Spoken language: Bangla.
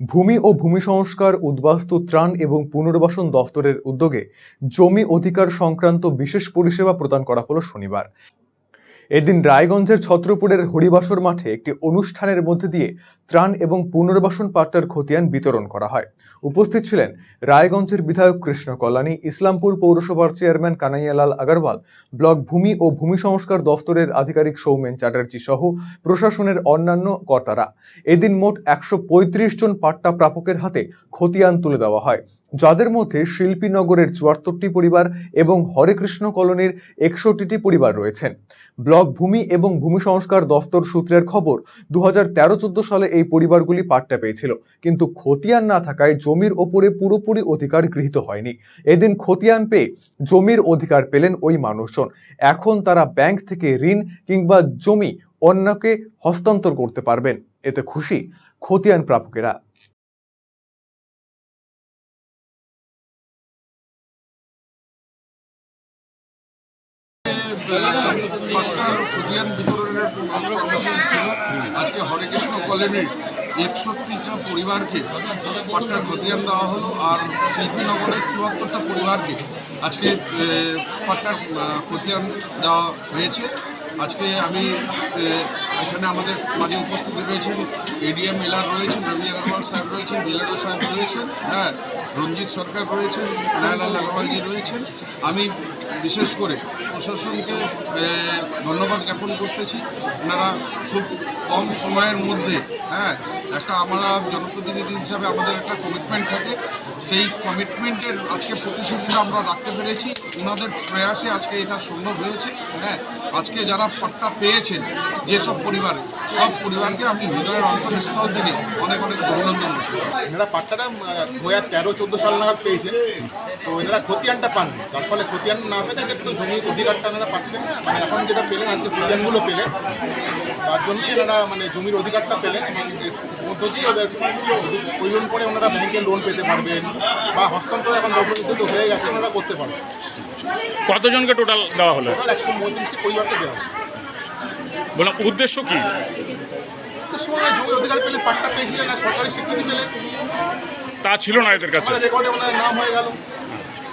ভূমি ও ভূমি সংস্কার, উদ্বাস্তু ত্রাণ এবং পুনর্বাসন দফতরের উদ্যোগে জমি অধিকার সংক্রান্ত বিশেষ পরিষেবা প্রদান করা হলো শনিবার। এদিন রায়গঞ্জের ছত্রপুরের হরিবাসর মাঠে একটি অনুষ্ঠানের মধ্যে দিয়ে ত্রাণ এবং পুনর্বাসন পাট্টার খতিয়ান বিতরণ করা হয়। উপস্থিত ছিলেন রায়গঞ্জের বিধায়ক কৃষ্ণ কল্যাণী, ইসলামপুর পৌরসভার চেয়ারম্যান কানাইয়ালাল আগারওয়াল, ব্লক ভূমি ও ভূমি সংস্কার দফতরের আধিকারিক সৌমেন চ্যাটার্জি সহ প্রশাসনের অন্যান্য কর্তারা। এদিন মোট একশো পঁয়ত্রিশ জন পাট্টা প্রাপকের হাতে খতিয়ান তুলে দেওয়া হয়। যাদের মধ্যে শিল্পীনগরের চুয়াত্তরটি পরিবার এবং হরেকৃষ্ণ কলোনির একষট্টিটি পরিবার রয়েছেন। ব্লক ভূমি এবং ভূমি সংস্কার দফতর সূত্রের খবর দু হাজার তেরো চোদ্দ সালে এই পরিবারগুলি পাট্টা পেয়েছিল। কিন্তু খতিয়ান না থাকায় জমির ওপরে পুরোপুরি অধিকার গৃহীত হয়নি। এদিন খতিয়ান পেয়ে জমির অধিকার পেলেন ওই মানুষজন। এখন তারা ব্যাংক থেকে ঋণ কিংবা জমি অন্যকে হস্তান্তর করতে পারবেন। এতে খুশি খতিয়ান প্রাপকেরা। খতিয়ান বিতরণের কর্মসূচি ছিল আজকে হরেকৃষ্ণ কলোনির একষট্টিটা পরিবারকে পাট্টার খতিয়ান দেওয়া হলো আর শিল্পীনগরের চুয়াত্তরটা পরিবারকে আজকে পাট্টার খতিয়ান দেওয়া হয়েছে। আজকে আমি এখানে আমাদের মাঝে উপস্থিত রয়েছেন এডিএম এলার রয়েছেন, রবি আগরওয়াল সাহেব রয়েছেন, বিলারো সাহেব রয়েছেন হ্যাঁ রঞ্জিত সরকার রয়েছেন নায়ালাল আগরওয়ালজি রয়েছেন। আমি বিশেষ করে প্রশাসনকে ধন্যবাদ জ্ঞাপন করতেছি। ওনারা খুব কম সময়ের মধ্যে হ্যাঁ একটা আমরা জনপ্রতিনিধি হিসাবে আমাদের একটা কমিটমেন্ট থাকে। সেই কমিটমেন্টের আজকে প্রতিশ্রুতিটা আমরা রাখতে পেরেছি। ওনাদের প্রয়াসে আজকে এটা সম্ভব হয়েছে। হ্যাঁ আজকে যারা পাট্টা পেয়েছেন, যেসব পরিবারে, সব পরিবারকে আমি হৃদয়ের অন্তরস্থল থেকে অনেক অনেক অভিনন্দন করছি। এনারা পাট্টাটা দু হাজার তেরো, চোদ্দ সাল নাগাদ পেয়েছেন। তো এনারা খতিয়ানটা পাননি। তার ফলে খতিয়ান না পেলে তো জমির অধিকারটা এনারা পাচ্ছেন না। মানে এখন যেটা পেলেন, আজকে খতিয়ানগুলো পেলেন। তার জন্যই এনারা মানে জমির অধিকারটা পেলেন। এর মধ্য দিয়ে ওদের প্রয়োজন পড়ে ওনারা ব্যাংকে লোন পেতে পারবেন বা হস্তান্তর এখন দ্রব্যবিদ্যুৎ হয়ে গেছে ওনারা করতে পারবেন। কতজনকে টোটাল দেওয়া হলো? একশো পঁয়ত্রিশটি পরিবারকে দেওয়া বললাম উদ্দেশ্য কি? সময় অধিকার পেলে পাট্টা পেয়েছিলেন আর সরকারি স্বীকৃতি পেলেন তা ছিল না এদের কাছে। রেকর্ডে ওনার নাম হয়ে গেল।